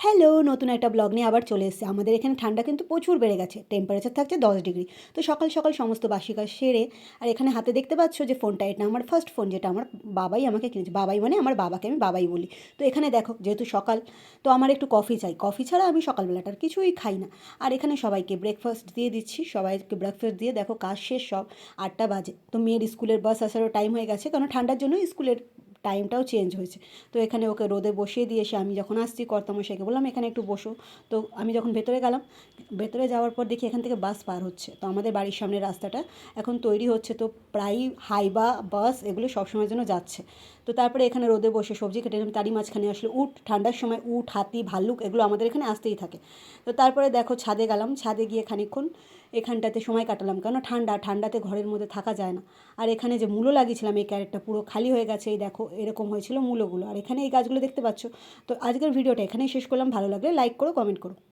Hello, নতুন একটা blog নিয়ে আবার চলে এসেছে। আমাদের এখানে ঠান্ডা কিন্তু প্রচুর বেড়ে গেছে। টেম্পারেচার থাকছে দশ ডিগ্রি। তো সকাল সকাল সমস্ত বাসি কাজ সেরে, আর এখানে হাতে দেখতে পাচ্ছ যে ফোনটা এটা আমার ফার্স্ট ফোন যেটা আমার বাবাই আমাকে কিনেছে। বাবাই মানে আমার বাবাকে আমি বাবাই বলি। তো এখানে দেখো, যেহেতু সকাল, তো আমার একটু কফি চাই। কফি ছাড়া আমি সকালবেলাটার কিছুই খাই না। আর এখানে সবাইকে ব্রেকফাস্ট দিয়ে দিচ্ছি। সবাইকে ব্রেকফাস্ট দিয়ে দেখো কাজ শেষ সব আটটা বাজে। তো মেয়ের স্কুলের বাস আসারও টাইম হয়ে গেছে কারণ ঠান্ডার জন্য স্কুলের টাইমটাও চেঞ্জ হয়েছে। তো এখানে ওকে রোদে বসিয়ে দিয়ে এসে আমি যখন আসছি, কর্তামশাইকে বললাম, এখানে একটু বসো। তো আমি যখন ভেতরে গেলাম, ভেতরে যাওয়ার পর দেখি এখান থেকে বাস পার হচ্ছে। তো আমাদের বাড়ির সামনে রাস্তাটা এখন তৈরি হচ্ছে। তো প্রায়ই হাইবা, বাস এগুলো সবসময়ের জন্য যাচ্ছে। তো তারপরে এখানে রোদে বসে সবজি কেটে নিলাম, তারই মাঝখানে আসলে উট, ঠান্ডার সময় উট, হাতি, ভাল্লুক এগুলো আমাদের এখানে আসতেই থাকে। তো তারপরে দেখো ছাদে গেলাম, ছাদে গিয়ে খানিকক্ষণ এখানটাতে সময় কাটালাম, কেন ঠান্ডা, ঠান্ডাতে ঘরের মধ্যে থাকা যায় না। আর এখানে যে মূলো লাগিয়েছিলাম, এই ক্যারেটটা পুরো খালি হয়ে গেছে, এই দেখো এরকম হয়েছিল মূলোগুলো। আর এখানে এই গাছগুলো দেখতে পাচ্ছ। তো আজকের ভিডিওটা এখানেই শেষ করলাম, ভালো লাগলে লাইক করো, কমেন্ট করো।